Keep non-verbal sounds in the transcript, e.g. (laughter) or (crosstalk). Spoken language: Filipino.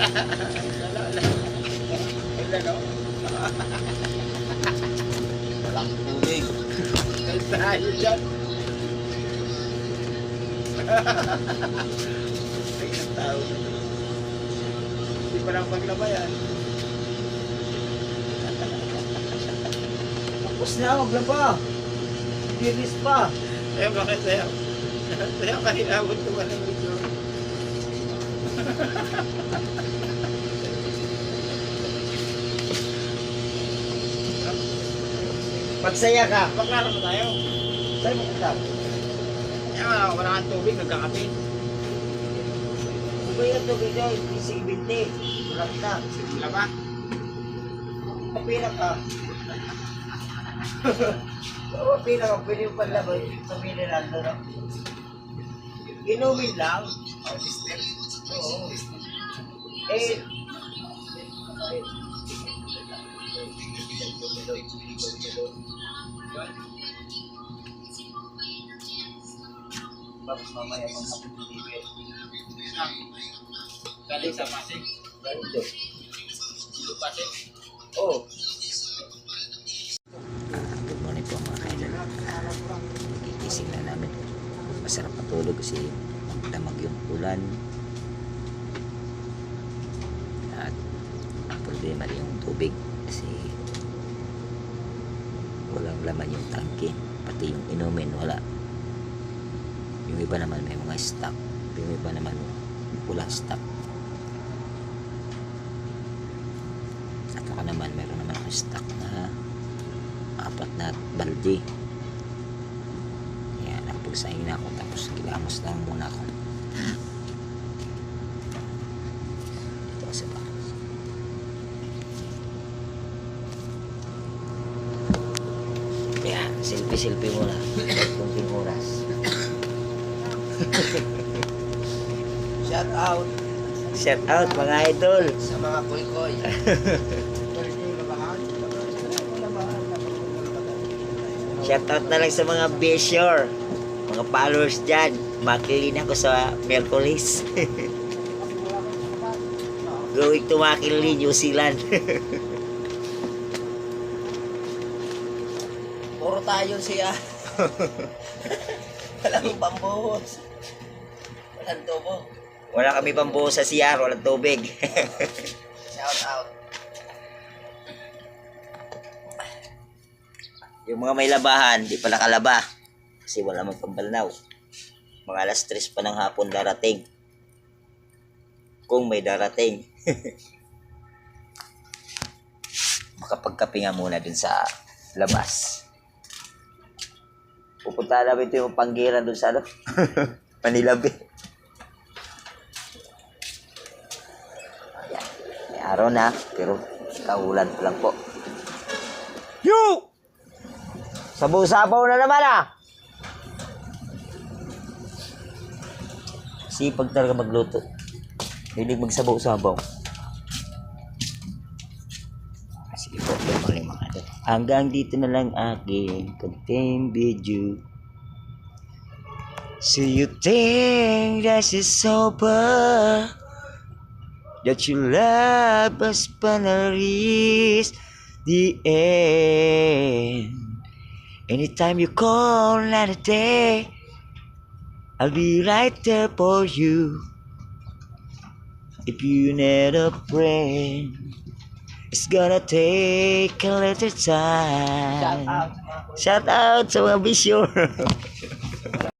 Wala, no? Walang. Kahit tayo dyan. Ay, isang tao. Hindi pa lang paglaba yan. Tapos na, maglaba. Bilis pa. Ayaw, bakit sayaw? Sayaw kanina, abot ko pa ng video. Pagsaya ka. Baklaro na tayo. Saan mo kita? Kaya wala, wala kang tubig, nagkakape. Kung ba yung tubig daw, isig binti. Wala na. Simula ba? Kapila ka. Kapila ka. Pwede yung panlaban. Pamilya lang doon. Inumin lang. Oh, sister. Oo. Eh, Tapos mamaya pang hapon ng TV. Galing sa Pasig. Ganito. Dito Pasig. Oh. Good morning po mga kailan. Gigising na namin. Masarap matulog kasi damag yung ulan. At problema rin yung tubig kasi walang laman yung tangke. Pati yung inumin wala. Yung iba naman may mga stock. Yung iba naman walang stock. At ako naman meron naman ako stock na apat na balde. Kaya nakapagsahin na ako tapos gilamos lang muna ako. Dito ako sa bahay. Kaya selfie-selfie muna. Kunting oras. Shout out Shout out mga idol. sa mga koy-koy. Shout out na lang sa mga Bishore. Mga followers dyan. Makilin ako sa Merkulis. (laughs) Going to Makilin, New Zealand. (laughs) Puro tayo siya. (laughs) Walang pambuhos. Walang tubo. Wala kami pambuo sa CR, walang tubig. (laughs) Shout out. yung mga may labahan, di pala kalaba. Kasi wala mang pambalnaw. Mga alas 3 pa ng hapon darating. Kung may darating. (laughs) Makapagkape nga muna dun sa labas. Pupunta namin ito yung panggiran dun sa ano? (laughs) Manilabi. Ayan. May araw na, pero kaulan pa lang po. Yo! Sabaw-sabaw na naman ah! Sipag talaga magluto. Hilig magsabaw-sabaw. Hanggang dito na lang aking content video. So you think that is over? That you love us reach the end. Anytime you call or day, I'll be right there for you. If you need a friend, it's gonna take a little time. Shout out sa mga koy Shout out sa mga bisyo.